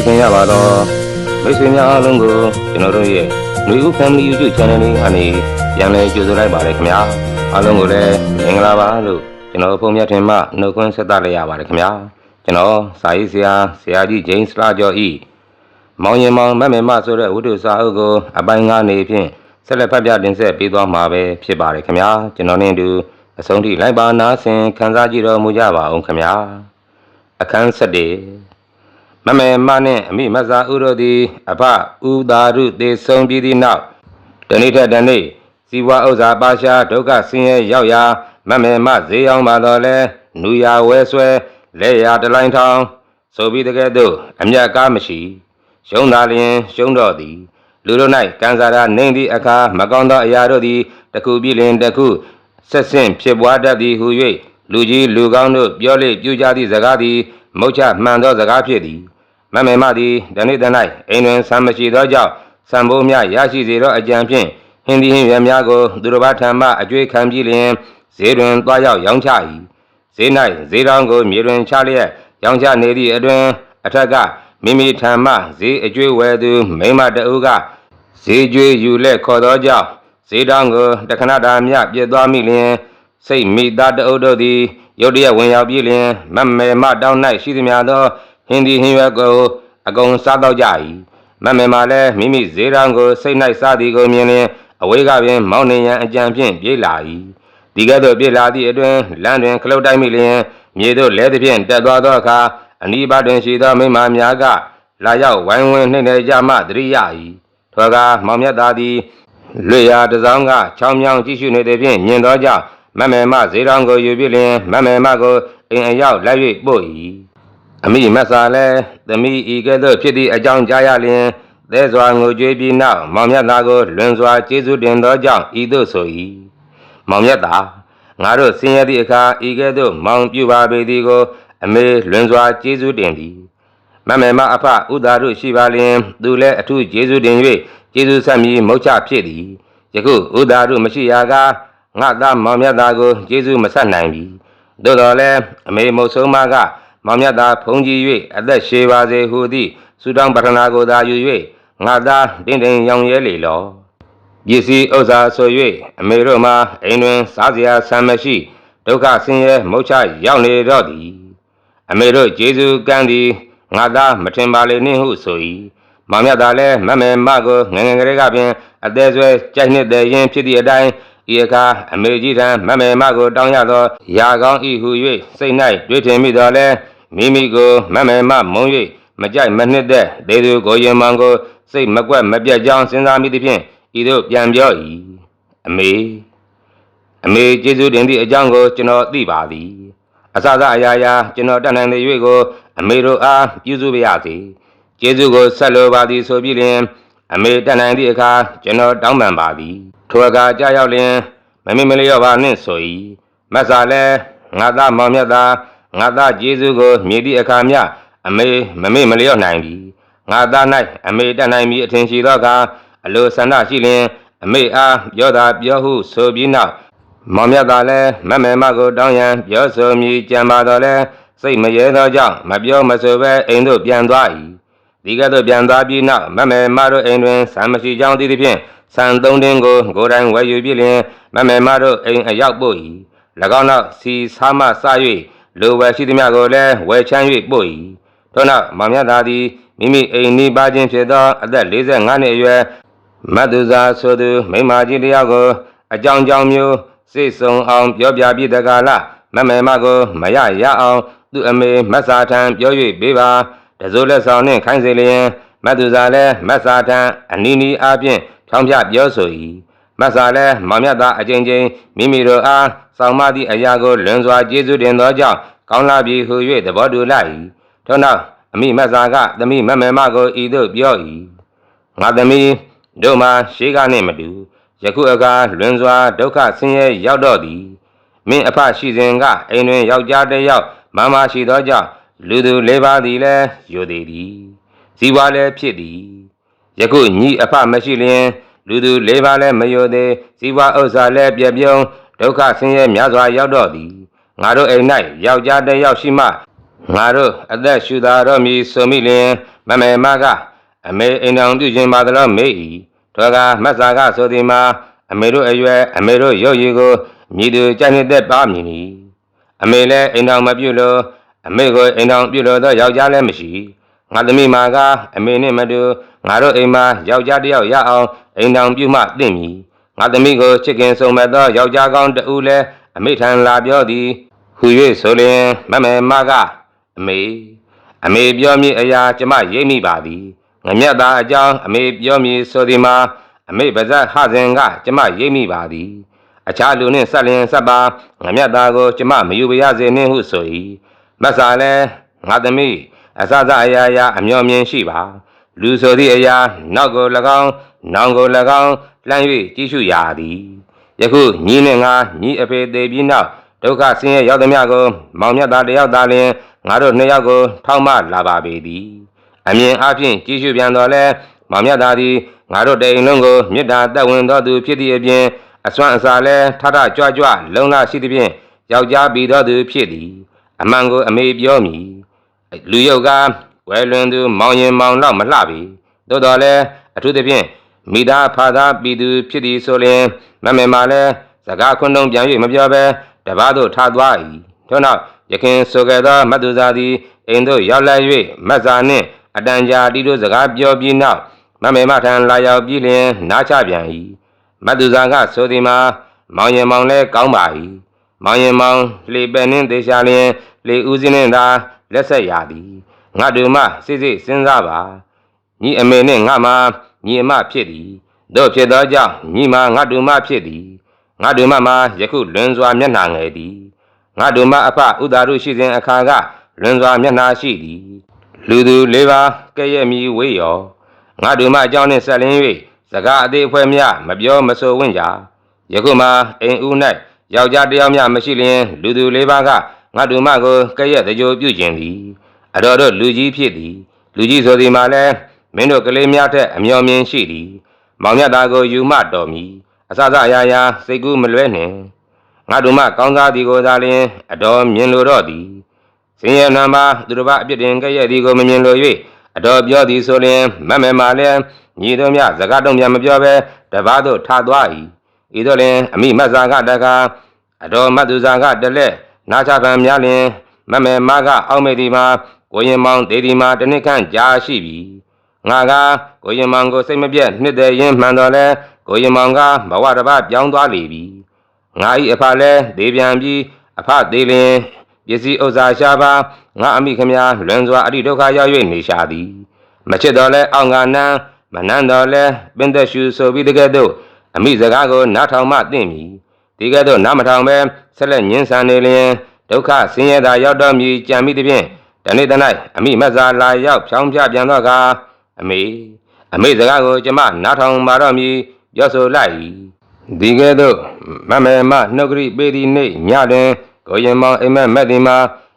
ချစ်ခင်ရပါတော့မိတ်ဆွေများအားလုံးကိုကျွန်တော်တို့ရဲ့ຫນွေဦး Family YouTube Channel လေးကနေပြန်လည်ကြိုဆိုလိုက်ပါတယ်ခင်ဗျာအားလုံးကိုလည်းမင်္ဂလာပါလို့ကျွန်တော်ဖုန်းမြတ်ထင်မှနှုတ်ခွန်းဆက်သလိုက်ရပါတယ်ခင်ဗျာကျွန်တော်စာရေးဆရာဆရာကြီးဂျိမ်းစလာကျော်ဤမောင်ရင်မောင်မက်မေမဆိုတဲ့ဝိတုစာအုပ်ကိုအပိုင်းငါးနေဖြင့်ဆက်လက်ဖတ်ပြတင်ဆက်ပေးသွားမှာပဲဖြစ်ပါတယ်ခင်ဗျာကျွန်တော်နဲ့အတူအဆုံးထိလိုက်ပါနားဆင်ခံစားကြည့်တော်မူကြပါအောင်ခင်ဗျာအခန်း7 မမေမနှင့်အမိမဇာဥရောသည်အဖဥသာရုသေဆုံးပြီးသည့်နောက်တဏိထက်တနေ့ဇီဝဥစ္စာပါရှားဒုက္ခဆင်းရဲရောက်ရာမမေမဈေးအောင်ပါတော့လဲနူယာဝဲဆွဲလက်ရာတလိုင်းထောင်ဆိုပြီးတကယ်တော့အမျက်ကားမရှိရှုံးသာလျင်ရှုံးတော့သည်လူတို့၌ကံစားရာနေသည့်အခါမကောင်းသောအရာတို့သည်တစ်ခုပြီးလျင်တစ်ခုဆက်ဆင့်ဖြစ်ပွားတတ်သည်ဟု၍လူကြီးလူကောင်းတို့ပြောလေပြုကြသည့်စကားသည် မုတ်ချမှန်သောစကားဖြစ်သည်မမေမသည်တနေ့တ၌အိမ်တွင်ဆံမရှိသောကြောင့်ဆံပိုးများရရှိစေသောအကြံဖြင့်ဟင်းဒီဟင်းရွက်များကိုသူတစ်ပါးထံမှအကျွေးခံပြီးလျင်ဈေးတွင်သွားရောက်ရောင်းချ၏ဈေး၌ဈေးတောင်းကိုမြေတွင်ချလျက်ရောင်းချနေသည့်အတွင်အထက်ကမိမိထံမှဈေးအကျွေးဝယ်သူမိန်းမတအုပ်ကဈေးကျွေးယူလက်ခေါ်သောကြောင့်ဈေးတောင်းကိုတခဏတာမြပြည့်သွားမိလျင်စိတ်မိသားတအုပ်တို့သည် ရုတ်တရက်ဝင်ရောက်ပြီးလျင်မမေမတောင်း၌ရှိသည်များသောဟင်းဒီဟင်းရွက်ကိုအကုန်စားတော့ကြ၏မမေမလည်းမိမိဈေးတောင်းကိုစိတ်၌စားသည်ကိုမြင်လျင်အဝေးကပင်မောင်းနေရန်အကြံဖြင့်ပြေးလာ၏ဒီကဲ့သို့ပြေးလာသည့်အတွင်လမ်းတွင်ခလုတ်တိုက်မိလျင်မြေသို့လဲသည်ဖြင့်တက်သွားသောအခါအနီးပါးတွင်ရှိသောမိမများကလာရောက်ဝိုင်းဝန်းနှိမ့်နေကြမှတရိရ၏ထိုအခါမောင်မြတ်သားသည်လွေရာတစောင်းကချောင်းမြောင်းကြည့်ရှုနေသည်ဖြင့်မြင်သောကြောင့် မမေမဈေးတောင်ကိုယူပြီးလျင်မမေမကိုအိမ်အရောက်လိုက်၍ပို့၏အမိမဆာလည်းသမီးဤကဲ့သို့ဖြစ်သည့်အကြောင်းကြားရလျင်သဲစွာငိုကြွေးပြီးနောက်မောင်မြတ်သားကိုလွန်စွာကျေးဇူးတင်သောကြောင့်ဤသို့ဆို၏မောင်မြတ်သားငါတို့ဆင်းရဲသည့်အခါဤကဲ့သို့မောင်ပြုပါပေသည်ကို အမေလွန်စွာကျေးဇူးတင်သည်မမေမအဖဥဒါရုရှိပါလျင် သူလည်းအထုကျေးဇူးတင်၍ကျေးဇူးဆက်မည်မုတ်ချဖြစ်သည်ယခုဥဒါရုမရှိရာက ငါသားမောင်မြတ်သားကိုကျေးဇူးမဆက်နိုင်ပြီသို့တော်လည်းအမေမုတ်ဆုံးမကမောင်မြတ်သားဖုန်ကြီး၍အသက်ရှည်ပါစေဟုသည့်ဆုတောင်းပတနာကိုသာယူ၍ငါသားတင်းတင်းရောင်ရဲလေလောပစ္စည်းဥစ္စာဆို၍အမေတို့မှာအိမ်တွင်စားစရာဆံမရှိဒုက္ခဆင်းရဲမုတ်ချရောက်နေတော့သည်အမေတို့ဂျေဇုကမ်းသည်ငါသားမထင်ပါလေနှင့်ဟုဆို၏မောင်မြတ်သားလည်းမမေမကိုငယ်ငယ်ကလေးကပင်အသေးဆွဲကြိုက်နှစ်တဲ့ရင်ဖြစ်သည့်အတိုင်း ဤအခါအမေကြီးထံမမေမကိုတောင်းရသောရာကောင်းဤဟု၍စိတ်၌တွေးထင်မိတော်လဲမိမိကိုမမေမမုံ၍မကြိုက်မနှစ်သက်ဒေသူကိုရင်မောင်ကိုစိတ်မကွက်မပြတ်ကြောင်းစဉ်းစားမိသည်ဖြင့်ဤသို့ပြန်ပြော၏အမေအမေကျေးဇူးတင်သည့်အကြောင်းကိုကျွန်တော်သိပါသည်အစစအရာရာကျွန်တော်တတ်နိုင်တဲ့၍ကို အမေတို့အားပြုစုပါရစေကျေးဇူးကိုဆက်လိုပါသည်ဆိုပြီးလျှင်အမေတတ်နိုင်သည့်အခါကျွန်တော်တောင်းပန်ပါသည် ထိုအခါကြာရောက်လျှင်မမေမလျော့ပါနှင့်ဆို၏မဆာလဲငါသားမောင်မြတ်သားငါသားကျေးဇူးကိုမြည်သည့်အခါမျှအမေမမေမလျော့နိုင်ပြီငါသား၌အမေတတ်နိုင်မည်အထင်ရှိသောအခါအလိုဆန္ဒရှိလျှင် အမေအားပြောသာပြောဟုဆိုပြီးနောက်မောင်မြတ်သာလည်းမမေမကိုတောင်းရန်ပြောဆိုမည်ကြံပါတော့လဲစိတ်မရဲသောကြောင့်မပြောမဆိုပဲအိမ်သို့ပြန်သွား၏ဒီကဲ့သို့ပြန်သွားပြီးနောက်မမေမတို့အိမ်တွင်ဆံမရှိကြောင်းသိသည်ဖြင့် ဆံသုံးတင်းကိုကိုယ်တိုင်ဝယ်ယူပြီးလျှင်မမေမတို့အိမ်အရောက်ပို့၏၎င်းနောက်စီဆားမစ၍လိုဝယ်ရှိသည်များကိုလည်းဝယ်ချမ်း၍ပို့၏ထို့နောက်မောင်မြတ်သာသည်မိမိအိမ်နီးပါးချင်းဖြစ်သောအသက်45နှစ်အရွယ်မတ်သူဇာဆိုသူမိန်းမကြီးတယောက်ကိုအကြောင်းကြောင်းမျိုးစိတ်ဆုံအောင်ပြောပြပြီးတကားလမမေမကိုမရရအောင်သူ့အမေမတ်စာထံပြော၍ပေးပါတစိုးလက်ဆောင်နှင့်ခိုင်းစေလျင်မတ်သူဇာလည်းမတ်စာထံအနီးနီးအားဖြင့် ဖြောင်းပြပြောဆို၏မတ်စာလည်းမောင်မြတ်သားအချင်းချင်းမိမိတို့အားဆောင်မသည့်အရာကိုလွန်စွာကျေးဇူးတင်သောကြောင့်ကောင်းလာပြီဟု၍သဘောတူလိုက်၏ထို့နောက်အမိမတ်စာကသမီးမမေမကိုဤသို့ပြော၏ငါသမီးတို့မှာရှေးကနှင့်မတူယခုအခါလွန်စွာဒုက္ခဆင်းရဲရောက်တော့သည်မင်းအဖရှိစဉ်ကအိမ်တွင်ယောက်ျားတစ်ယောက်မမရှိသောကြောင့်လူသူလေးပါးသည်လည်းယိုသေးသည်ဇီဝလည်းဖြစ်သည် ယခုညီအဖမရှိလျင်လူသူလေးပါးလည်းမယိုသေးဇီဝဥစ္စာလည်းပြပြုံးဒုက္ခဆင်းရဲများစွာရောက်တော့သည်ငါတို့အိမ်၌ယောက်ျားတစ်ယောက်ရှိမှငါတို့အသက်ရှူသာတော့မည်ဆိုမိလျင်မမေမကအမေအိမ်တော်ပြုခြင်းပါသလားမေ၏ထောကမတ်စာကဆိုသည်မှာအမေတို့အရွယ်အမေတို့ရုပ်ရည်ကိုမြည်သူကြိုက်နေတဲ့ပါမည်နီအမေလည်းအိမ်တော်မပြုလို့အမေကိုအိမ်တော်ပြုလို့တော့ယောက်ျားလည်းမရှိ ငါသမီးမာကအမေနဲ့မတူငါတို့အိမ်မှာယောက်ျားတစ်ယောက်ရအောင်အိမ်တော်ပြုမှတင့်မည်ငါသမီးကိုချစ်ခင်ဆုံးမဲ့သောယောက်ျားကောင်းတဦးလည်းအမေထံလာပြောသည်ဟူ၍ဆိုလျင်မမေမကအမေအမေပြောမည်အရာကျမရိပ်မိပါသည်ငမြတ်သားအကြောင်းအမေပြောမည်ဆိုသည်မှာအမေပါဇက်ဟစဉ်ကကျမရိပ်မိပါသည်အခြားလူနှင့်ဆက်လျင်ဆက်ပါငမြတ်သားကိုကျမမယူပါရစေနှင့်ဟုဆို၏မဆာလည်းငါသမီး အစစအရာရာအမျော်မြင်ရှိပါလူဆိုသည့်အရာနောက်ကို၎င်းနောင်ကို၎င်းလှမ်း၍ကြည့်ရှုရာသည်ယခုညီနှင့်ငါညီအဖေသေးပြီးနောက်ဒုက္ခဆင်းရဲရောက်သည်များကိုမောင်မြတ်သားတယောက်သားလျင်ငါတို့နှစ်ယောက်ကိုထောက်မလာပါပေသည်အမြင်အဖြင့်ကြည့်ရှုပြန်တော်လဲမောင်မြတ်သားသည်ငါတို့တိန်လုံးကိုမေတ္တာတက်ဝင်တော်သူဖြစ်သည့်အပြင်အစွမ်းအစာလဲထထကြွကြွလုံလရှိသဖြင့်ယောက်ျားပြီးတော်သူဖြစ်သည်အမှန်ကိုအမေပြောမည် လူယုတ်ကဝဲလွန်သူမောင်ရင်မောင်တော့မလှပြီသို့တော်လဲအထူးသဖြင့်မိသားဖာသားပြည်သူဖြစ်သည်ဆိုလျင်မမေမာလဲစကားခွန်းတုံးပြန်၍မပြောဘဲတပားတို့ထားသွား၏ထို့နောက်ယခင်ဆိုခဲ့သောမတ်သူဇာသည်အိမ်သို့ရောက်လာ၍မတ်ဇာနှင့်အတန်ကြာတီတို့စကားပြောပြီးနောက်မမေမထံလာရောက်ပြီးလျင်နားချပြန်၏မတ်သူဇာကဆိုသည်မှာမောင်ရင်မောင်လဲကောင်းပါ၏မောင်ရင်မောင်လေပဲ့နှင်းသေးရှာလျင်လေဦးစင်းနှင့်သာ လက်ဆက်ရသည်ငါတို့မှစိစိစဉ်းစားပါညီအမေနှင့်ငါမှညီအမဖြစ်သည်တို့ဖြစ်သောကြောင့်ညီမငါတို့မှဖြစ်သည်ငါတို့မှမှယခုလွန်စွာမျက်နှာငယ်သည်ငါတို့မှအဖဥဒါရုရှိစဉ်အခါကလွန်စွာမျက်နှာရှိသည်လူသူလေးပါးကဲ့ရဲ့မီဝေးရောငါတို့မှအကြောင်းနှင့်ဆက်လင်း၍စကားအသေးအဖွဲမြမပြောမဆိုဝင့်ကြယခုမှအိမ်ဦး၌ယောက်ျားတစ်ယောက်မျှမရှိလျင်လူသူလေးပါးက ငါတို့မှကိုကဲ့ရဲ့တကြိုပြုကျင်သည်အတော်တို့လူကြီးဖြစ်သည် လူကြီးဆိုသည်မှာလည်းမင်းတို့ကလေးများထက်အမျော်မြင်ရှိသည် မောင်မြတ်သားကိုယူမတော်မူအစစအရာရာစိတ်ကူးမလွဲနှင့်ငါတို့မှကောင်းစားသည်ကိုသာလျှင်အတော်မြင်လိုတော့သည်စင်ရနံပါသူတို့ဘာအပြစ်တင်ကြရဲ့သည်ကိုမမြင်လို၍အတော်ပြောသည်ဆိုလျှင်မတ်မဲမာလည်းညီတို့မြစကားတုံးပြန်မပြောဘဲတပားတို့ထသွား၏ဤသို့လျှင်အမိမတ်စာကတကားအတော်မတ်သူစာကတလက် နာချပံများလျှင်မတ်မဲမာကအောက်မေဒီမှာကိုရင်မောင်ဒေဒီမှာတနစ်ခန့်ကြာရှိပြီငါကကိုရင်မောင်ကိုစိတ်မပြတ်နှစ်သက်ရင်းမှန်တော်လဲကိုရင်မောင်ကဘဝတစ်ပတ်ပြောင်းသွားလေပြီငါဤအဖလဲဒေပြန်ပြီးအဖသေးလင်ပစ္စည်းဥစ္စာရှားပါငါအမိခမများလွန်စွာအတိဒုက္ခရောက်၍နေရှာသည်မချစ်တော်လဲအောင်ငါနန်းမနန်းတော်လဲပင်သက်ရှူဆိုပြီးတကယ်တော့အမိစကားကိုနားထောင်မှသင့်မည်ဒီကဲ့သို့နားမထောင်ပဲ ဆက်လက်ညှင်းဆန်နေလျင်ဒုက္ခဆင်းရဲတာရောက်တော့မည်ကြံမိသည်ဖြင့်တနေ့တနေ့အမိမက်စာလာရောက်ဖြောင်းပြပြန်တော့ကအမေအမေစကားကိုကျမနားထောင်ပါတော့မည်ပြောဆိုလိုက်ဒီကဲ့သို့မမေမနှုတ်ကတိပေးသည့်နေ့ညတွင်ကိုရင်မောင်အိမ်မက်မက်ဒီမှာ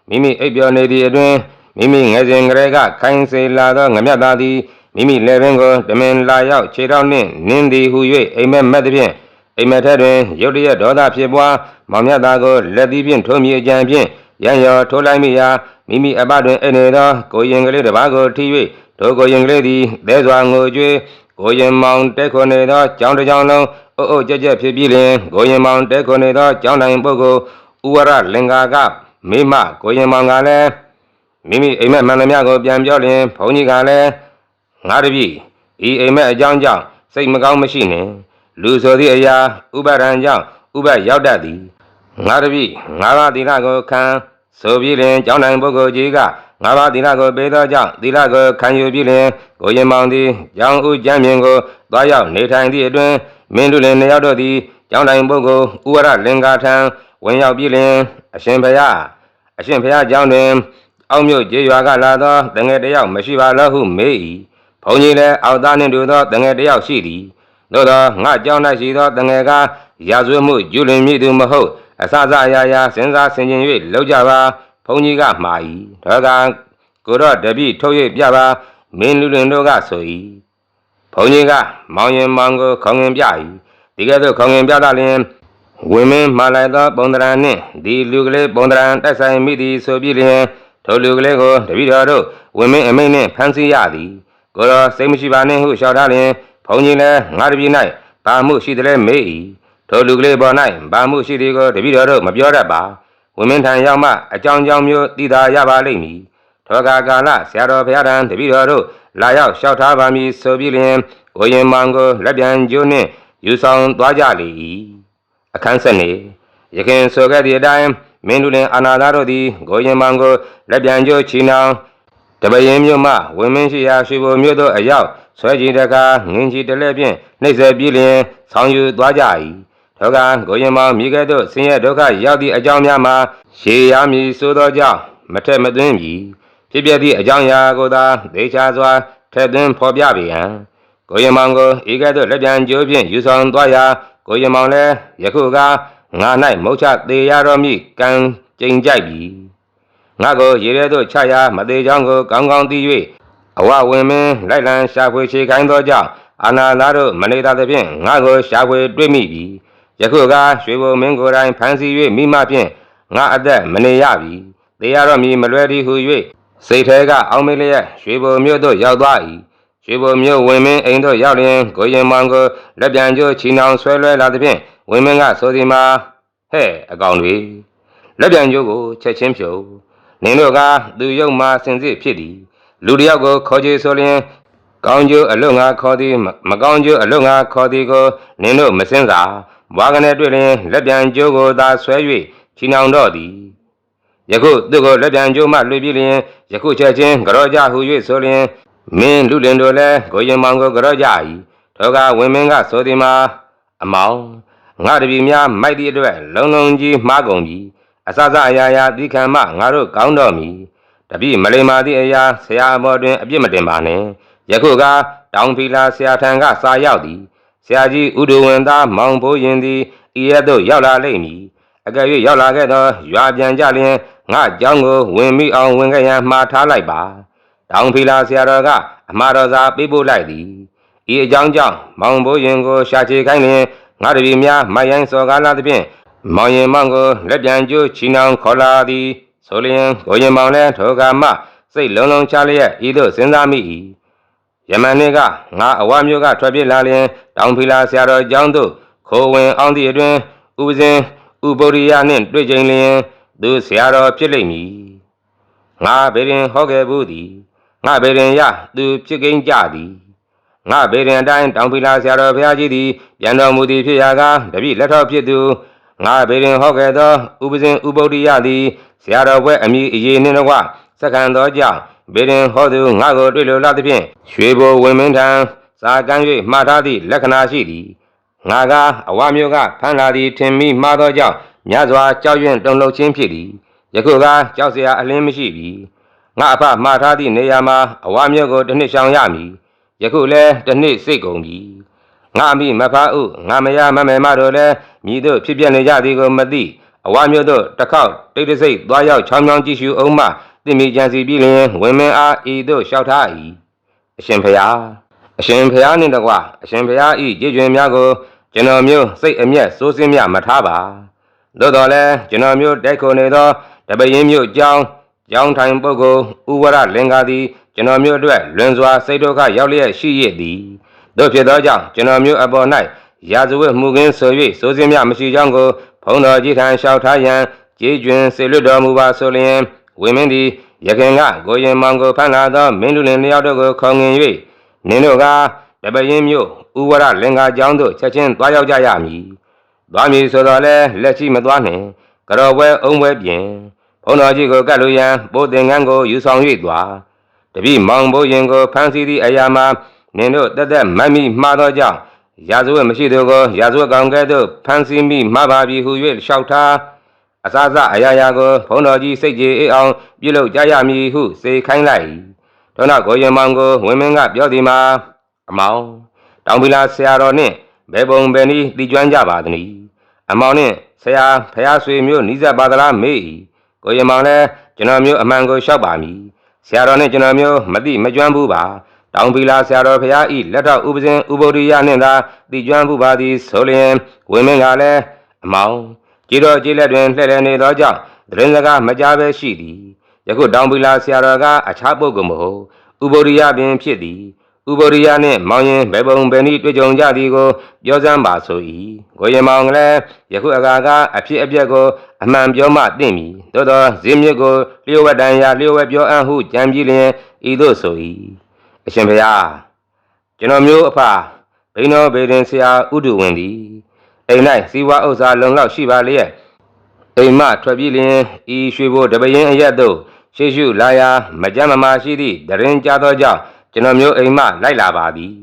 မိမိအိပ်ပျော်နေသည့်အတွင်မိမိငယ်စဉ်ကလေးကခိုင်းစေလာသောငမြတ်သားသည်မိမိလက်ပင်ကိုတမင်လာရောက်ခြေထောက်နှင့်နင်းသည်ဟု၍အိမ်မက်မက်သည်ဖြင့် အိမ်မက်ထက်တွင်ရုတ်တရက်ဒေါသဖြစ်ပွားမောင်မြတ်သားကိုလက်သီးဖြင့်ထုံးမြေကြံဖြင့်ရန်ရော်ထိုးလိုက်မိရာမိမိအပတွင်အိပ်နေသောကိုရင်ကလေးတစ်ပါးကိုထိ၍ထိုကိုရင်ကလေးသည်သဲစွာငိုကြွေးကိုရင်မောင်တက်ခွန်နေသောကြောင်းတစ်ကြောင်းလုံးအုပ်အုပ်ကြက်ကြက်ဖြစ်ပြီးလျင်ကိုရင်မောင်တက်ခွန်နေသောကြောင်းတိုင်းပုဂ္ဂိုလ်ဥဝရလင်္ကာကမိမကိုရင်မောင်ကလည်းမိမိအိမ်မက်မှန်သမျှကိုပြန်ပြောလျင်ဘုန်းကြီးကလည်းငါတပည့်ဤအိမ်မက်အကြောင်းကြောင့်စိတ်မကောင်းမရှိနှင့် လူဆိုသည့်အရာ ဥပါဒံကြောင့်ဥပရောက်တတ်သည်ငါတပည့်ငါးပါးသီလကိုခံဆိုပြီးလျင်ကျောင်းတိုင်းပုဂ္ဂိုလ်ကြီးကငါးပါးသီလကိုပေးသောကြောင့်သီလကိုခံယူပြီးလျင်ကိုရင်မောင်သည်ကျောင်းဦးကျမ်းမြင်ကိုသွားရောက်နေထိုင်သည့်အတွင်မင်းတို့လည်းနှစ်ယောက်တို့သည်ကျောင်းတိုင်းပုဂ္ဂိုလ်ဥဝရလင်္ကာထံဝင်ရောက်ပြီးလျင်အရှင်ဘုရားအရှင်ဘုရားကျောင်းတွင် အောက်မြို့ကျေးရွာကလာသောတငယ်တယောက်မရှိပါလားဟုမေး၏ဘုန်းကြီးလည်းအောက်သားနှင့်တူသောတငယ်တယောက်ရှိသည် သို့သောငါကျောင်း၌ရှိသောတငယ်ကရာဇဝတ်မှုကျူးလွန်မည်သူမဟုတ်အစစအရာရာစဉ်းစားဆင်ခြင်၍လောက်ကြပါဘုန်းကြီးကမှာ၏ဒါကကိုတော့တပိထုတ်၍ပြပါမင်းလူလင်တို့ကဆို၏ဘုန်းကြီးကမောင်ရင်မောင်ကိုခေါငင်ပြ၏ဒီကဲ့သို့ခေါငင်ပြတာလျင်ဝင်းမင်းမှလိုက်သောပုံတရံနှင့်ဒီလူကလေးပုံတရံတိုက်ဆိုင်မိသည်ဆိုပြီးလျင်ထိုလူကလေးကိုတပည့်တော်တို့ဝင်မင်းအမိန့်နှင့်ဖမ်းဆီးရသည်ကိုတော်စိတ်မရှိပါနှင့်ဟုလျှောက်ထားလျင် ဘုန်းကြီးလည်းငါတပည့်၌ဘာမှုရှိတယ်လဲမေး၏ထိုလူကလေးပေါ်၌ဘာမှုရှိသည်ကိုတပည့်တော်တို့မပြောတတ်ပါဝင်မင်းထံရောက်မှအကြောင်းကြောင်းမျိုးသိသာရပါလိမ့်မည်ထောကာကာလဆရာတော်ဘုရားထံတပည့်တော်တို့လာရောက်လျှောက်ထားပါမည်ဆိုပြီးလျင်ကိုရင်မောင်ကိုလက်ပြန်ကျိုးနှင့်ယူဆောင်သွားကြလေ၏အခန်းဆက်နေရခင်ဆိုခဲ့သည့်အတိုင်းမင်းတို့လင်အာနာသားတို့သည်ကိုရင်မောင်ကိုလက်ပြန်ကျိုးချီနှောင်တပရင်မြို့မှဝင်းမင်းရှိရာရွှေဘုံမြို့သို့အရောက် ဆွဲကြည်တကားငင်းချီတလဲဖြင့်နှိပ်စက်ပြီးလျင်ဆောင်းယူသွားကြ၏ထောကကိုရင်မောင်မိခဲ့သို့ဆင်းရဲဒုက္ခရောက်သည့်အကြောင်းများမှာရှေရမည်ဆိုသောကြောင့်မထက်မသွင်းပြီဖြစ်ပျက်သည့်အကြောင်းအရာကိုသာဒေချာစွာထက်သွင်းဖော်ပြပေရန်ကိုရင်မောင်ကိုဤကဲ့သို့လက်ပြန်ကြိုးဖြင့်ယူဆောင်သွားရာကိုရင်မောင်လည်းယခုကငါ၌မုတ်ချသေးရတော်မူကံကြိမ်ကြိုက်ပြီငါကိုရေထဲသို့ချရာမသေးချောင်းကိုကောင်းကောင်းသိ၍ အဝဝင်မင်းလိုက်လံရှာဖွေချေခိုင်းသောကြောင့်အာနာသားတို့မနေတာသဖြင့်ငါကိုရှာဖွေတွေ့မိပြီယခုကရွှေဘုံမင်းကိုယ်တိုင်ဖမ်းဆီး၍မိမဖြင့်ငါအသက်မနေရပြီတေရတော့မည်မလွယ်သည်ဟု၍စိတ်ထဲကအောင်းမေးလျက်ရွှေဘုံမြို့သို့ရောက်သွား၏ရွှေဘုံမြို့ဝင်မင်းအိမ်သို့ရောက်လျင်ကိုရင်မောင်ကိုလက်ပြန်ကျိုးချီနှောင်ဆွဲလွဲလာသဖြင့်ဝင်မင်းကဆိုစီမှာဟဲ့အကောင်တွေလက်ပြန်ကျိုးကိုချက်ချင်းဖြုတ်နင်တို့ကသူယုံမှစင်စစ်ဖြစ်သည် လူတစ်ယောက်ကိုခေါ်ကြဆိုလျင်ကောင်းကျိုးအလွတ်ငါခေါ်သည်မမကောင်းကျိုးအလွတ်ငါခေါ်သည်ကိုနင်တို့မစင်စာဘွားကနေတွေ့လျင်လက်ပြန်ကျိုးကိုသာဆွဲ၍ချီနှောင်တော့သည်ယခုသူကိုလက်ပြန်ကျိုးမှလွှပြလျင်ယခုချက်ချင်းကြောကြဟု၍ဆိုလျင်မင်းလူလင်တို့လည်းကိုရင်မောင်ကိုကြောကြ၏ထောကဝင်မင်းကဆိုသည်မှာအမောင်ငါတပည့်များမိုက်သည့်အတွက်လုံလုံကြီးမှားကုန်ပြီအစစအရာရာဒီခံမှငါတို့ကောင်းတော်မူ တပိမလိမ္မာသည့်အရာဆရာအဘော်တွင်အပြစ်မတင်ပါနဲ့ယခုကတောင်ဖီလာဆရာထံကစာရောက်သည်ဆရာကြီးဥဒဝင်သားမောင်ဘိုးရင်သည်ဤရသို့ရောက်လာလိမ့်မည်အကယ်၍ရောက်လာခဲ့သောရွာပြန်ကြလျင်ငါเจ้าကိုဝင်မိအောင်ဝင်ခဲ့ရန်မှားထားလိုက်ပါတောင်ဖီလာဆရာတော်ကအမှားတော်စာပေးပို့လိုက်သည်ဤအကြောင်းကြောင့်မောင်ဘိုးရင်ကိုရှာချေခိုင်းလျင်ငါတပည့်များမိုင်ရိုင်းစော်ကားလာသဖြင့် မောင်ရင်မောင်ကိုလက်ပြန်ကျိုးချီနှောင်ခေါ်လာသည် ဆိုလျင်ကိုရင်မောင်လည်းထိုကမှစိတ်လုံးလုံးချလျက်ဤသို့စဉ်းစားမိ၏ယမန်နေ့ကငါအဝမျိုးကထွက်ပြေးလာလျင် တောင်ဖီလာဆရာတော်ကျောင်းသို့ခိုးဝင်အောင်သည့်အတွင်ဥပဇင်ဥပုရိယနှင့်တွေ့ကြိမ်လျင်သူဆရာတော်ဖြစ်လိမ့်မည်ငါဘေရင်ဟောခဲ့ဘူးသည်ငါဘေရင်ရသူဖြစ်ကိန်းကြသည်ငါဘေရင်အတိုင်းတောင်ဖီလာဆရာတော်ဘုရားကြီးသည်ပြန်တော်မူသည်ဖြစ်ရာကတပည့်လက်ထောက်ဖြစ်သူ ငါဘေရင်ဟောခဲ့သောဥပဇင်ဥပုဒ္ဓိယသည်ဆရာတော်ဘွဲ့အမိအရေးနှင့်တကွစက္ကန့်သောကြောင့်ဘေရင်ဟောသူငါကိုတွေ့လိုလာသဖြင့်ရွှေဘိုဝင်မင်းထံစာကမ်း၍မှားထားသည့်လက္ခဏာရှိသည်ငါကအဝမျိုးကဖမ်းလာသည်ထင်မိမှားသောကြောင့်မြတ်စွာကြောက်ရွံ့တုန်လှုပ်ခြင်းဖြစ်သည်ယခုကကြောက်เสียအလင်းမရှိပြီငါအဖမှားထားသည့်နေရာမှာအဝမျိုးကိုတစ်နှစ်ရှောင်ရမည်ယခုလည်းတစ်နှစ်စိတ်ကုန်ပြီ ငါအမိမဖားဥငါမရမမယ်မတို့လည်း မြည်တို့ဖြစ်ပြနေကြသည်ကိုမသိအဝမျိုးတို့တစ်ခေါက်တိတ်တဆိတ်သွားရောက်ချောင်းချောင်းကြည့်ရှုအောင်မှသိမိကြံစီပြီးလျင်ဝင်မင်းအားဤသို့လျှောက်ထား၏အရှင်ဖျားအရှင်ဖျားနှင့်တကွအရှင်ဖျားဤကြည်ကျွင်များကိုကျွန်တော်မျိုးစိတ်အမျက်စိုးစင်းမြမထားပါသို့တော်လည်းကျွန်တော်မျိုးတိုက်ခုနေသောတပရင်မျိုးကြောင်းကြောင်းထိုင်ပုဂ္ဂိုလ်ဥဝရလင်္ကာသည်ကျွန်တော်မျိုးအတွက်လွန်စွာစိတ်ဒုက္ခရောက်လျက်ရှိရသည်တို့ဖြစ်သောကြောင့်ကျွန်တော်မျိုးအပေါ်၌ ရာဇဝတ်မှုကင်းဆို၍စိုးစင်းမြမရှိကြောင်းကိုဘုံတော်ကြီးထံလျှောက်ထားရန်ကြေးကျွင်စေလွတ်တော်မူပါဆိုလျင်ဝင်းမင်းသည်ရခင်ကကိုရင်မောင်ကိုဖမ်းလာသောမင်းလူလင်လျောက်တို့ကိုခေါငင်၍နင်တို့ကတပရင်မျိုးဥဝရလင်္ကာကျောင်းသို့ချက်ချင်းသွားရောက်ကြရမည်သွားမည်ဆိုတော့လဲလက်ရှိမသွားနှင့်ကတော်ပွဲအုံပွဲပြင်ဘုံတော်ကြီးကိုကတ်လို့ရန်ပိုးသင်္ကန်းကိုယူဆောင်၍သွားတပိမောင်ဘိုးရင်ကိုဖမ်းဆီးသည့်အရာမှာနင်တို့တက်တက်မတ်မိမှားသောကြောင့် ရာဇဝတ်မရှိသူကိုရာဇဝတ်ကောင်ကဲ့သို့ဖမ်းဆီးမိမှားပါပြီဟု၍လျှောက်ထားအစစအရာရာကိုဘုန်းတော်ကြီးစိတ်ကြည်အေးအောင်ပြုလုပ်ကြရမည်ဟုစေခိုင်းလိုက်ထို့နောက်ကိုရင်မောင်ကိုဝင်းမင်းကပြောသည်မှာအမောင်တောင်ပီလာဆရာတော်နှင့်ဘယ်ပုံဘယ်နည်းတည်ကျွမ်းကြပါသနည်းအမောင်နှင့်ဆရာဖះဆွေမျိုးနီးစပ်ပါသလားမေး၏ကိုရင်မောင်လည်းကျွန်တော်မျိုးအမှန်ကိုလျှောက်ပါမည်ဆရာတော်နှင့်ကျွန်တော်မျိုးမသိမကျွမ်းဘူးပါ တောင်ပီလာဆရာတော်ဖရာဤလက်ထောက်ဥပဇင်ဥပုဒ္ဓိယနှင့်သာတည်ကျွမ်းမှုပါသည်ဆိုလျင်ဝင်းမင်းကလည်းအမောင်ကြည်တော်ကြည်လက်တွင်လှည့်လည်နေသောကြောင့်သတင်းစကားမကြားပဲရှိသည်ယခုတောင်ပီလာဆရာတော်ကအခြားပုဂ္ဂိုလ်မဟုတ်ဥပရိယပင်ဖြစ်သည်ဥပရိယနှင့်မောင်ရင်ဘယ်ပုံဘယ်နည်းတွေ့ကြုံကြသည်ကိုပြောစမ်းပါဆို၏ကိုရင်မောင်ကလည်းယခုအခါကအဖြစ်အပျက်ကိုအမှန်ပြောမှသိမည်သို့သောဇင်းမြစ်ကိုလျှို့ဝှက်တန်ရာလျှို့ဝှက်ပြောအပ်ဟုကြံပြီးလျင်ဤသို့ဆို၏ အရှင်ဘုရားကျွန်တော်မျိုးအဖဘိန်းတော်ဘေရင်ဆရာဥဒုဝင်သည်အိမ်၌စီဝါဥစ္စာလုံလောက်ရှိပါလျက်အိမ်မထွက်ပြေးလျင်ဤရွှေဘိုတပရင်အရက်သို့ရှေ့ရှုလာရာမကြမ်းမမာရှိသည့်တရင်ကြသောကြောင့်ကျွန်တော်မျိုးအိမ်မလိုက်လာပါသည်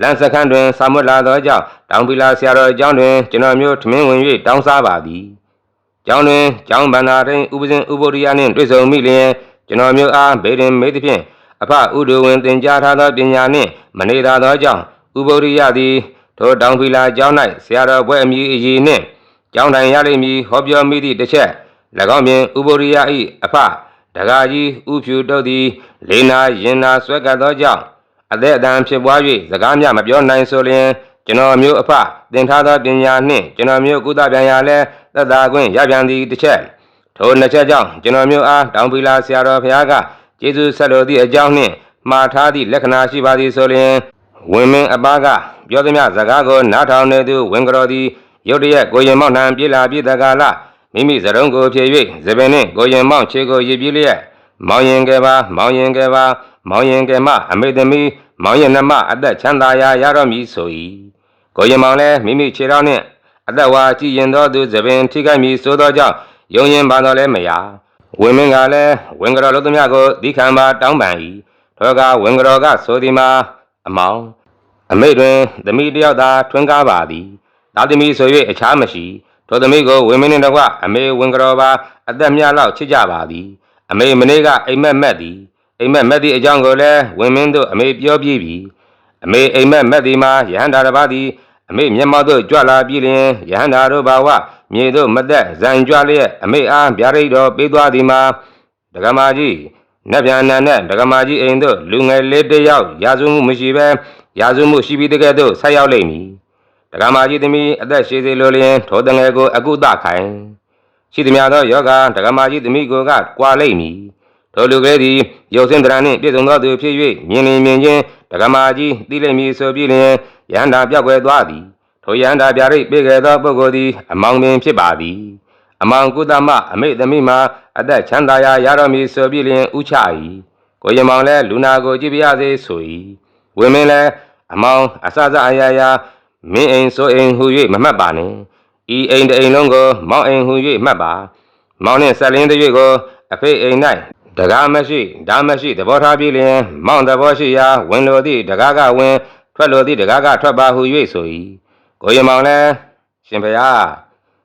လမ်းစခန်းတွင်ဆာမွတ်လာသောကြောင့်တောင်ပီလာဆရာတော်အကြောင်းတွင်ကျွန်တော်မျိုးထမင်းဝင်၍တောင်းစားပါသည်ကျောင်းတွင်ကျောင်းဗန္နာတွင်ဥပဇင်ဥပရိယနှင့်တွေ့ဆုံမိလျင်ကျွန်တော်မျိုးအားဘေရင်မေးသဖြင့် အဖဥဒဝင်သင်ကြားထားသောပညာနှင့်မနေသာသောကြောင့်ဥပရိယသည်ထိုတောင်ပီလာကျောင်း၌ဆရာတော်ဘွဲ့အမည်အည်နှင့်ကျောင်းတိုင်ရလိမ့်မည်ဟောပြောမိသည့်တစ်ချက်၎င်းပင်ဥပရိယ၏အဖတကာကြီးဥဖြူတို့သည်လေနာရင်နာဆွဲကပ်သောကြောင့်အသက်အတန်ဖြစ်ပွား၍စကားများမပြောနိုင်ဆိုလျင်ကျွန်တော်မျိုးအဖသင်ထားသောပညာနှင့်ကျွန်တော်မျိုးကုသပြန်ရလဲသက်သာခွင့်ရပြန်သည်တစ်ချက်ထိုနှစ်ချက်ကြောင့်ကျွန်တော်မျိုးအားတောင်ပီလာဆရာတော်ဘုရားက ကျေးဇူးဆက်လိုသည့်အကြောင်းနှင့်မှားထားသည့်လက္ခဏာရှိပါသည်ဆိုလျင်ဝင်မင်းအပားကပြောသည်များစကားကိုနားထောင်နေသူဝင်ကြော်သည်ရုတ်တရက်ကိုရင်မောက်နှံပြေးလာပြေးတကာလမိမိစရုံးကိုဖြည့်၍သပင်နှင့်ကိုရင်မောက်ခြေကိုရည်ပြေးလျက်မောင်ရင်ကယ်ပါမောင်ရင်ကယ်ပါမောင်ရင်ကယ်မအမေသမီးမောင်ရင်နှမအသက်ချမ်းသာရာရတော့မည်ဆို၏ကိုရင်မောင်လည်းမိမိခြေတော်နှင့်အသက်ဝါကြည်ရင်သောသူသပင်ထိခိုက်မည်ဆိုသောကြောင့်ယုံရင်ပါတော်လည်းမရ ဝင်မင်းကလည်းဝင်ကြော်လို့သည်များကိုဒီခံပါတောင်းပန်၏ထောကဝင်ကြော်ကဆိုသည်မှာအမောင်အမိတ်တွင်သမီးတစ်ယောက်သာထွန်းကားပါသည်သားသမီးဆို၍အခြားမရှိထိုသမီးကိုဝင်းမင်းနှင့်တကွအမေဝင်ကြောပါအသက်မြလောက်ချစ်ကြပါသည်အမေမနေ့ကအိမ်မက်မက်သည်အိမ်မက်မက်သည့်အကြောင်းကိုလည်းဝင်းမင်းတို့အမေပြောပြပြီအမေအိမ်မက်မက်သည်မှာယဟန္တာတစ်ပါးသည်အမေမျက်မှောက်သို့ကြွလာပြီးလျင်ယဟန္တာတို့ဘာဝ မြေသို့မသက်ဇံကြွလျက်အမေအားဗျာဒိတ်တော်ပေးသွားသည်မှာဒကမာကြီးနတ်ဗျာနန်နဲ့ဒကမာကြီးအိမ်သို့လူငယ်လေးတစ်ယောက်ရာဇဝမှုမရှိဘဲရာဇဝမှုရှိပြီးတကယ်တော့ဆက်ရောက်လိမ့်မည်။တက္ကမကြီးသမီးအသက်ရှိစေလိုလျင်ထိုတငယ်ကိုအကုသခိုင်ရှိသည်များသောယောဂတက္ကမကြီးသမီးကိုကကွာလိမ့်မည်။ထိုလူကလေးသည်ရုပ်စင်တရံနှင့်ပြည့်စုံသောသူဖြစ်၍မြင်လင်မြင်ချင်းတက္ကမကြီးသိလိမ့်မည်ဆိုပြီးလျင်ရဟန္တာပြောက်ွယ်သွားသည်။ ထိုရဟန္တာပြရိတ်ပြေခဲ့သောပုဂ္ဂိုလ်သည်အမောင်ပင်ဖြစ်ပါသည်။အမောင်ကုသမအမိတ်သမီးမှာအသက်ချမ်းသာရာရတော်မူဆိုပြီးလျင်ဥချ၏။ကိုရမောင်လည်းလူနာကိုကြည့်ပြရစေဆို၏။ဝင်းမင်းလည်းအမောင်အစစအရာရာမင်းအိမ်ဆိုအိမ်ဟူ၍မမှတ်ပါနဲ့ဤအိမ်တစ်အိမ်လုံးကိုမောင်အိမ်ဟူ၍မှတ်ပါမောင်နှင့်ဆက်လင်းတဲ့၍ကိုအဖေအိမ်၌တကားမရှိဓာမရှိသဘောထားပြီးလျင် မောင်သဘောရှိရာဝင်လိုသည့်တကားကဝင်ထွက်လိုသည့်တကားကထွက်ပါဟူ၍ဆို၏ ကိုရင်မောင်လည်းရှင်ဖျား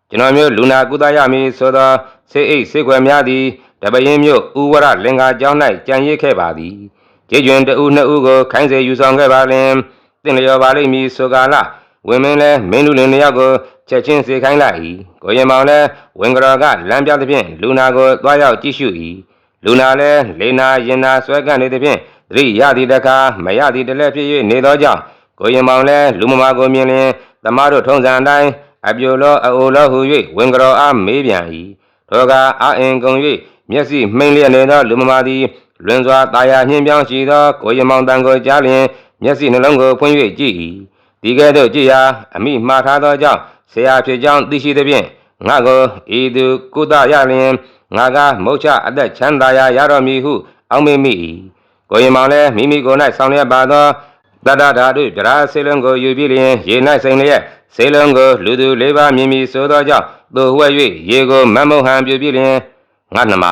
ကျွန်တော်မျိုးလူနာကုသရမည်ဆိုသောစိတ်အိတ်စိတ်ခွဲများသည်တပရင်မျိုးဥဝရလင်္ကာကျောင်း၌ကြံရစ်ခဲ့ပါသည်ကျေးကျွန်းတဦးနှစ်ဦးကိုခိုင်းစေယူဆောင်ခဲ့ပါလျင်တင့်လျော်ပါလိမ့်မည်ဆိုကာလဝင်မင်းလည်းမင်းလူလင်တစ်ယောက်ကိုချက်ချင်းစေခိုင်းလိုက်၏ကိုရင်မောင်လည်းဝင်ကြော်ကလမ်းပြသဖြင့်လူနာကိုသွားရောက်ကြည့်ရှု၏လူနာလည်းလေနာရင်နာဆွဲကပ်နေသဖြင့်သတိရသည်တခါမရသည်တလည်းဖြစ်၍နေသောကြောင့်ကိုရင်မောင်လည်းလူမမာကိုမြင်လျင် သမားတို့ထုံးစံအတိုင်းအပြိုလောအိုလောဟု၍ဝင်ကြော်အားမေးပြန်၏ထိုကအာအင်ကုန်၍မျက်စိမှိန်လျက်နေသောလူမမာသည်လွင်စွာตาယာညှင်းပြောင်းရှိသောကိုရင်မောင်တန်ကိုကြားလျင်မျက်စိနှလုံးကိုဖွင့်၍ကြည့်၏ဒီကဲ့သို့ကြည့်ရာအမိမှားထားသောကြောင့်ဆရာဖြစ်ကြောင်းသိရှိသဖြင့်ငါကိုဤသူကုသရလျင်ငါကမုတ်ချအသက်ချမ်းသာရာရတော်မူဟုအောက်မေ့မိ၏ကိုရင်မောင်လည်းမိမိကိုယ်၌ဆောင်ရွက်ပါသော တတ္တဓာတုကြရာစေလုံးကိုယူပြီးလျင်ရေ၌စိန်လျက်စေလုံးကိုလူသူလေးပါမြင်မည်ဆိုသောကြောင့်သူဝှဲ့၍ရေကိုမတ်မုတ်ဟန်ပြုပြီးလျင်ငါနှမ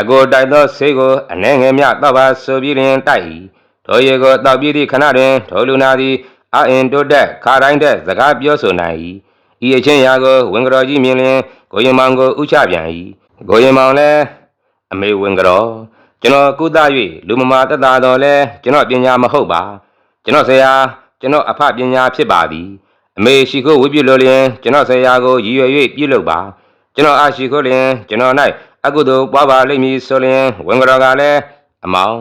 အကိုတိုက်သောဆေးကိုအနှဲငယ်မြတော့ပါဆိုပြီးလျင်တိုက်၏ထိုရေကိုတောက်ပြီးသည့်ခဏတွင်ထိုလူနာသည်အအင်တိုးတက်ခါတိုင်းတဲ့စကားပြောဆိုနိုင်၏ဤအချင်းရာကိုဝင်ကြော်ကြီးမြင်လျင်ကိုရင်မောင်ကိုဥချပြန်၏ကိုရင်မောင်လည်းအမေဝင်ကြော်ကျွန်တော်ကုသ၍လူမမာတက်တာတော်လဲကျွန်တော်ပညာမဟုတ်ပါ ကျွန်တော်ဆရာကျွန်တော်အဖပညာဖြစ်ပါသည်အမေရှိခိုးဝိပြုလိုလျင်ကျွန်တော်ဆရာကိုရည်ရွယ်၍ပြုလုပ်ပါကျွန်တော်အားရှိခိုးလျင်ကျွန်တော်၌အကုသိုလ်ပွားပါလိမ့်မည်ဆိုလျင်ဝင်ကြော်ကလည်းအမောင်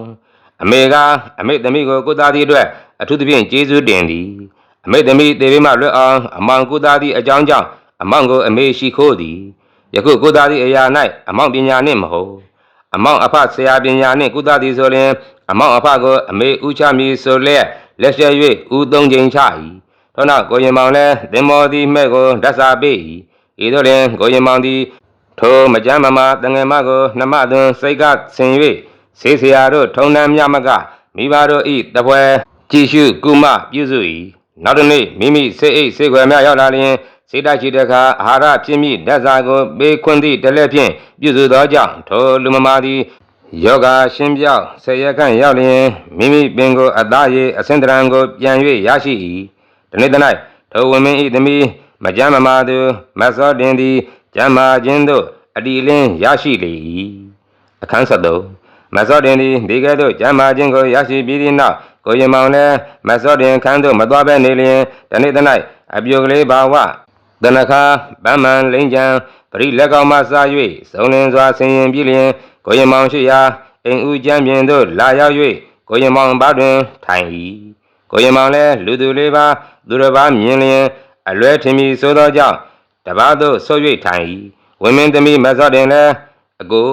အမေကအမေသမီးကိုကုသသည့်အတွက်အထူးသဖြင့်ကျေးဇူးတင်သည်အမေသမီးတေဘေးမှလွတ်အောင်အမောင်ကုသသည့်အကြောင်းကြောင့်အမောင်ကိုအမေရှိခိုးသည်ယခုကုသသည့်အရာ၌အမောင်ပညာနှင့်မဟုတ်အမောင်အဖဆရာပညာနှင့်ကုသသည်ဆိုလျှင်အမောင်အဖကိုအမေဥချမည်ဆိုလျက် လက်ဆက်၍ဥသုံးချိန်ချ၏ထို့နောက်ကိုရင်မောင်လည်းသင်္ဘောသည်မဲ့ကိုဓာတ်စာပေး၏ဤသို့လျှင်ကိုရင်မောင်သည်ထိုမကြမ်းမမာတငယ်မကိုနှမသွန်းစိတ်ကဆင်၍ဆေးဆရာတို့ထုံနှံမြမကမိဘတို့ဤတပွဲကြည်ရှုကုမပြုစု၏နောက်တစ်နေ့မိမိစိတ်အိတ်စိတ်ခွယ်များရောက်လာလျင်စိတ်တရှိတခါအာဟာရဖြစ်မိဓာတ်စာကိုပေးခွင့်သည့်တလက်ဖြင့်ပြုစုသောကြောင့်ထိုလူမမာသည် ယောဂရှင်ပြောက်ဆယ်ရက်ခန့်ရောက်လျင်မိမိပင်ကိုအသားရည်အစင်တရံကိုပြန်၍ရရှိ၏တနေ့တ၌ထိုဝမင်းဤသမီးမကြမ်းမမာသူမတ်စောတင်သည်ကျမ်းမာခြင်းတို့အတီလင်းရရှိလေ၏အခန်း73မတ်စောတင်သည်ဒီကဲ့သို့ကျမ်းမာခြင်းကိုရရှိပြီးသည့်နောက်ကိုရင်မောင်လည်းမတ်စောတင်ခန်းသို့မသွားဘဲနေလျင်တနေ့တ၌အပြိုကလေးဘာဝတနခါဗမ္မန်လိမ့်ချံပရိလက်ကောင်မှစား၍စုံလင်စွာဆင်ရင်ပြီးလျင် ကိုရင်မောင်ရှိရာအိမ်ဦးကျမ်းပြင်သို့လာရောက်၍ကိုရင်မောင်ဘာတွင်ထိုင်၏ကိုရင်မောင်လည်းလူသူလေးပါသူတစ်ပါးမြင်လျင်အလွဲထင်မီဆိုသောကြောင့်တပားသို့ဆုပ်၍ထိုင်၏ဝင်းမင်းသမီးမတ်စောတင်လည်းအကို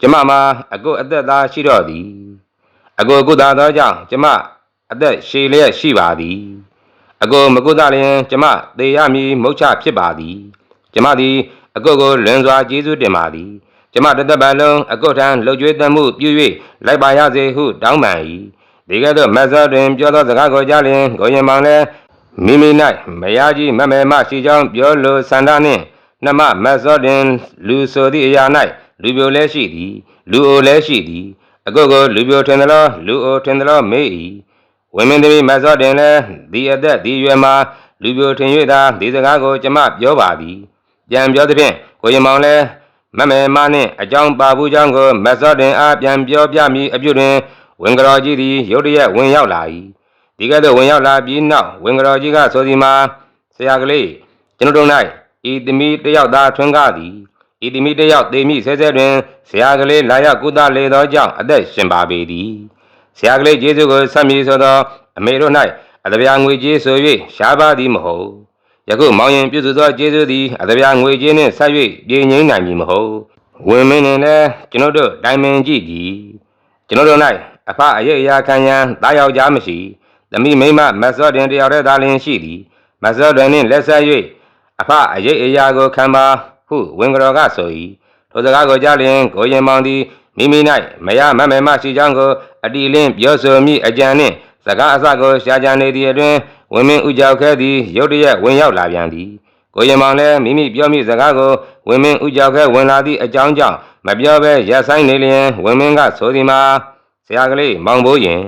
ကျမမှာအကိုအသက်သားရှိတော့သည်အကိုကုသာသောကြောင့်ကျမအသက်ရှည်လျက်ရှိပါသည်အကိုမကုသလျင်ကျမသေရမည်မုတ်ချဖြစ်ပါသည် ကျမသည်အကိုကိုလွန်စွာကျေးဇူးတင်ပါသည် ကျမတစ်သက်ပတ်လုံးအကိုထံလှုပ်ကြွေးသမှုပြု၍လိုက်ပါရစေဟုတောင်းပန်၏ဒီကဲ့သို့မတ်စောတွင်ပြောသောစကားကိုကြားလျင်ကိုရင်မောင်လည်းမိမိ၌မယားကြီးမမဲမရှိကြောင်းပြောလိုဆန္ဒနှင့်နှမမတ်စောတင်လူဆိုသည့်အရာ၌လူပြိုလည်းရှိသည် လူအိုလည်းရှိသည်အကုတ်ကိုလူပြိုထင်သလားလူအိုထင်သလားမေး၏ဝင်းမင်းသမီးမတ်စောတင်လည်းဒီအသက်ဒီရွယ်မှာလူပြိုထင်၍သာဒီစကားကိုကျမပြောပါသည်ပြန်ပြောသဖြင့်ကိုရင်မောင်လည်း မမဲမနှင့်အကြောင်းပါဘူးကြောင်းကိုမတ်စောတင်အားပြန်ပြောပြမည်အပြုတွင်ဝင်ကတော်ကြီးသည်ရုတ်တရက်ဝင်ရောက်လာ၏ဒီကဲ့သို့ဝင်ရောက်လာပြီးနောက်ဝင်ကတော်ကြီးကဆိုဒီမှာဆရာကလေးကျွန်တော်တို့၌ဤသမီးတစ်ယောက်သားထွန်းကားသည်ဤသမီးတစ်ယောက်သေမိဆဲဆဲတွင်ဆရာကလေးလာရောက်ကုသလေသောကြောင့်အသက်ရှင်ပါပေသည်ဆရာကလေးကျေးဇူးကိုဆက်မည်ဆိုသောအမေတို့၌အတပြာငွေကြေးဆို၍ရှားပါသည်မဟုတ် ယခုမောင်ရင်ပြုစုသောကျေးဇူးသည်အတပြာငွေကြေးနှင့်ဆက်၍ပြည်ငိမ့်နိုင်မည်မဟုတ်ဝင်မင်းနှင့်လည်းကျွန်တော်တို့တိုင်ပင်ကြည့်သည်ကျွန်တော်တို့၌အဖအရေးအရာခံရန်တားယောက်ျားမရှိသမီးမိန်းမမတ်စောတင်တယောက်တည်းသာလျှင်ရှိသည်မတ်စောတွင်နှင့်လက်ဆက်၍အဖအရေးအရာကိုခံပါဟုဝင်ကတော်ကဆို၏ထိုစကားကိုကြားလျင်ကိုရင်မောင်သည်မိမိ၌မရမမဲမရှိကြောင်းကိုအတီလင်းပြောဆိုမိအကြံနှင့်စကားအစကိုရှားကြံနေသည့်အတွင် ဝင်းမင်းဥကြောက်ခဲသည်ရုတ်တရက်ဝင်ရောက်လာပြန်သည်ကိုရင်မောင်လည်းမိမိပြောမိစကားကိုဝင်းမင်းဥကြောက်ခဲဝင်လာသည့်အကြောင်းကြောင့်မပြောဘဲရက်ဆိုင်နေလျင်ဝင်းမင်းကဆိုသည်မှာဆရာကလေးမောင်ဘိုးရင်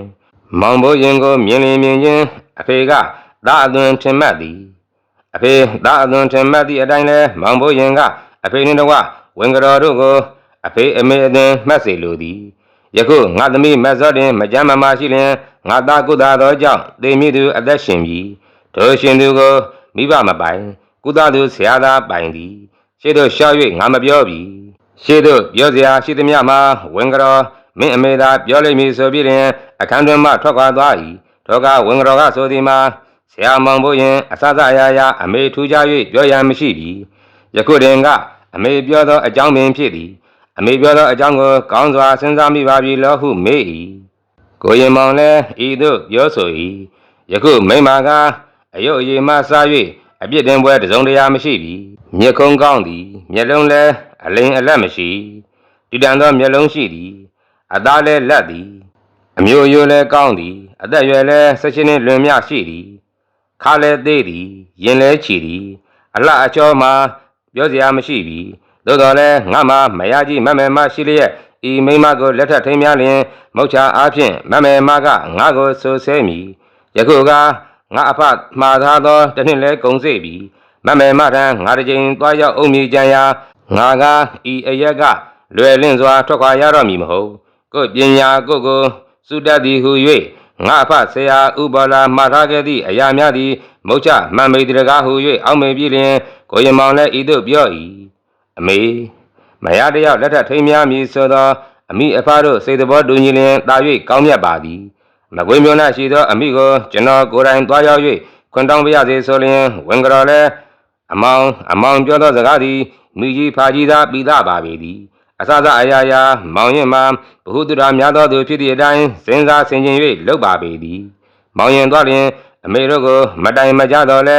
မောင်ဘိုးရင်ကိုမြင်လင်မြင်ချင်းအဖေကသာအသွင်ထင်မှတ်သည်အဖေသာအသွင်ထင်မှတ်သည့်အတိုင်းလဲမောင်ဘိုးရင်ကအဖေနှင့်တကွဝင်ကတော်တို့ကိုအဖေအမေအသွင်မှတ်စေလိုသည်ယခုငါသမီးမတ်စောတင်မကြမ်းမမရှိလျင် ငါသားကုသသောကြောင့်သေမိသူအသက်ရှင်ပြီထိုရှင်သူကိုမိဘမပိုင် ကုသသူဆရာသားပိုင်သည်ရှေ့သို့ရှောက်၍ငါမပြောပြီရှေ့သို့ပြောစရာရှိသမျှမှာဝင်ကတော်မင်းအမေသာပြောလိမ့်မည်ဆိုပြီးလျင်အခန်းတွင်မှထွက်ခွာသွား၏ထောကဝင်ကတော်ကဆိုသည်မှာဆရာမောင်ဘိုးရင်အစစအရာရာအမေထူးခြား၍ပြောရန်မရှိပြီယခုတွင်ကအမေပြောသောအကြောင်းပင်ဖြစ်သည်အမေပြောသောအကြောင်းကိုကောင်းစွာစဉ်းစားမိပါပြီလောဟုမေး၏ ကိုရင်မောင်လည်းဤသို့ပြောဆို၏ယခုမိမကအယုတ်အည်မှစား၍အပြစ်တင်ပွဲတစုံတရာမရှိပြီမျက်ခုံးကောင်းသည်မျက်လုံးလည်းအလင်းအလက်မရှိတည်တံသောမျက်လုံးရှိသည်အသားလည်းလက်သည်အမျိုးအယိုးလည်းကောင်းသည်အသက်အရွယ်လည်း၁၈နှစ်လွန်မြရှိသည်ခါလည်းသေးသည်ရင်လည်းချီသည်အလှအချောမှာပြောစရာမရှိပြီသို့တော်လည်းငါမှမရကြီးမမဲမရှိလျက် ဤမိမကိုလက်ထပ်ထိမ်းများလျင်မုတ်ချအားဖြင့်မမဲမကငါကိုဆိုဆဲမည်ယခုကငါအဖမှားသားသောတစ်နှစ်လဲကုန်စေပြီမမဲမထံငါတစ်ကြိမ်သွားရောက်အုံမြကြံရာငါကဤအရက်ကလွယ်လင့်စွာထွက်ခွာရတော့မည်မဟုတ်ကိုယ်ပညာကိုယ်ကိုစုတတ်သည်ဟု၍ငါအဖဆရာဥပါလာမှားထားခဲ့သည့်အရာများသည်မုတ်ချမှန်မိတရကားဟု၍အောက်မေပြီလျင်ကိုရင်မောင်လည်းဤသို့ပြော၏အမေ မရတယောက်လက်ထပ်ထိမ်းများမည်ဆိုသောအမိအဖတို့စိတ်တော်တူညီလျင်တာ၍ကောင်းမြတ်ပါသည်မကွေးမျိုး၌ရှိသောအမိကိုကျွန်တော်ကိုယ်တိုင်သွားရောက်၍ခွန်တောင်းပြရစေဆိုလျင်ဝင်ကြော်လည်းအမောင်အမောင်ပြောသောစကားသည်မိကြီးဖာကြီးသာပြီးသားပါပေသည်အစစအရာရာမောင်ရင်မှာဘ ഹു တုရာများသောသူဖြစ်သည့်အတိုင်းစဉ်းစားဆင်ခြင်၍လှုပ်ပါပေသည်မောင်ရင်သွားလျင်အမေတို့ကိုမတိုင်မကြတော့လဲ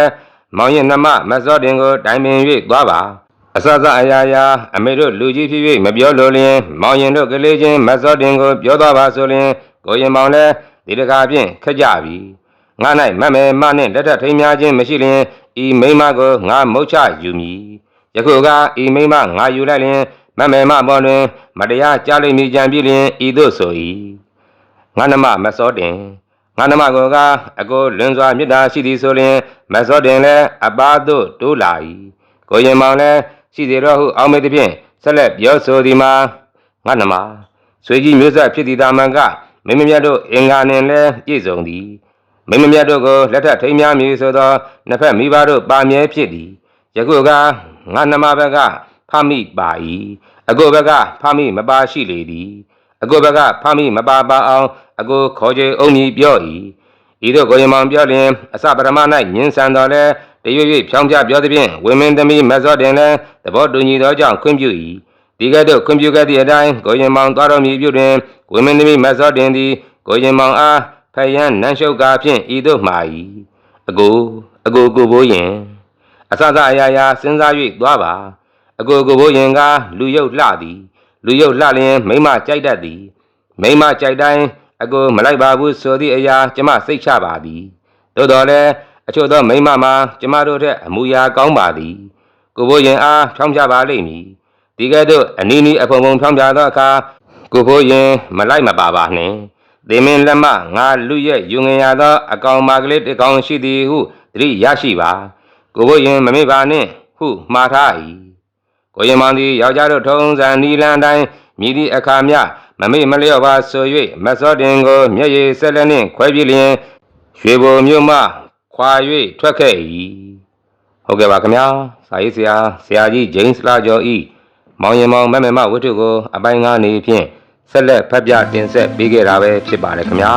မောင်ရင်နှမမစောတင်ကိုတိုင်ပင်၍သွားပါ အစစအရာရာအမေတို့လူကြီးဖြစ်၍မပြောလိုလျင် မောင်ရင်တို့ကလေးချင်းမစောတင်ကိုပြောသွားပါဆိုလျင်ကိုရင်မောင်လည်းဒီတကားဖြင့်ခက်ကြပြီငါ၌မတ်မဲမနှင့်လက်ထပ်ထိမ်းများခြင်းမရှိလျင်ဤမိန်းမကိုငါမုတ်ချယူမည်ယခုကဤမိန်းမငါယူလိုက်လျင်မတ်မဲမပေါ်တွင် မတရားကြားလိမ့်မည်ကြံပြီလျင်ဤသို့ဆို၏ငါနမမစောတင်ငါနမကိုကအကိုလွန်စွာမေတ္တာရှိသည်ဆိုလျင် မစောတင်လည်းအပါသို့တိုးလာ၏ကိုရင်မောင်လည်း ရှိစေတော့ဟုအောင်းမေသည်ဖြင့်ဆက်လက်ပြောဆိုသည်မှာငါနမဆွေကြီးမျိုးဆက်ဖြစ်သည်သာမန်ကမင်းမမြတ်တို့အင်္ဂါနှင့်လည်းပြည့်စုံသည်မိမမြတ်တို့ကိုလက်ထပ်ထိမ်းများမည်ဆိုသောနှစ်ဖက်မိဘတို့ပါမြဲဖြစ်သည်ယခုကငါနှမဘက်ကဖမိပါ၏အကိုဘက်ကဖမိမပါရှိလေသည်အကိုဘက်ကဖမိမပါပါအောင်အကိုခေါ်ကြအုံမည်ပြော၏ဤသို့ကိုရင်မောင်ပြောလျင်အစပရမ၌ညင်ဆန်တော်လဲ တရွေ့ရွေ့ဖြောင်းပြပြောသည်ဖြင့်ဝင်းမင်းသမီးမတ်စောတင်လည်းသဘောတူညီသောကြောင့်ခွင့်ပြု၏ဒီကဲ့သို့ခွင့်ပြုခဲ့သည့်အတိုင်းကိုရင်မောင်သွားတော်မူပြုတွင်ဝင်းမင်းသမီးမတ်စောတင်သည်ကိုရင်မောင်အားဖယံနန်းရှုပ်ကားဖြင့်ဤသို့မှာ၏အကိုအကိုကိုဘိုးရင်အစစအရာရာစဉ်းစား၍သွားပါအကိုကိုဘိုးရင်ကလူရုပ်လှသည် လူရုပ်လှလျင်မိမကြိုက်တတ်သည် မိမကြိုက်တိုင်းအကိုမလိုက်ပါဘူးဆိုသည့်အရာကျမစိတ်ချပါသည်သို့တော်လည်း အချို့သောမိမမှာကျမတို့ထက်အမူအရာကောင်းပါသည်ကိုဘိုးရင်အားဖြောင်းပြပါလိမ့်မည်ဒီကဲ့သို့အနီးနီးအဖုံဖုံဖြောင်းပြသောအခါကိုဘိုးရင်မလိုက်မပါပါနှင့်သေမင်းလက်မငါလူရဲ့ယူငင်ရသောအကောင်မာကလေးတစ်ကောင်ရှိသည်ဟုသတိရရှိပါကိုဘို့ရင်မမေ့ပါနှင့်ဟုမှားထား၏ကိုရင်မောင်သည်ယောက်ျားတို့ထုံးစံနီလန်တိုင်းမြည်သည့်အခါမျှမမေ့မလျော့ပါဆို၍မတ်စောတင်ကိုမျက်ရည်ဆက်လက်နှင့်ခွဲပြလျင်ရွှေဘုံမြို့မှ ခွာ၍ထွက်ခဲ့၏ဟုတ်ကဲ့ပါခင်ဗျာစာရေးဆရာဆရာကြီးဂျိမ်းစလာကျော်ဤမောင်ရင်မောင်မက်မက်မဝတ္ထုကိုအပိုင်းငါးနေဖြင့်ဆက်လက်ဖတ်ပြတင်ဆက်ပေးခဲ့တာပဲဖြစ်ပါတယ်ခင်ဗျာ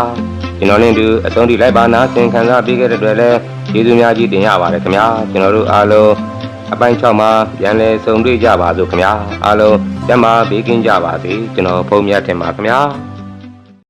ကျွန်တော်လည်းဒီအဆုံးထိလိုက်ပါနာသင်ခံစားပေးခဲ့တဲ့အတွက်လည်းကျေးဇူးများကြီးတင်ရပါတယ်ခင်ဗျာကျွန်တော်တို့အားလုံးအပိုင်း6မှာပြန်လည်ဆုံတွေ့ကြပါစို့ခင်ဗျာအားလုံးကျန်းမာဘေးကင်းကြပါစေကျွန်တော်ဖုန်းမြတ်တင်ပါခင်ဗျာ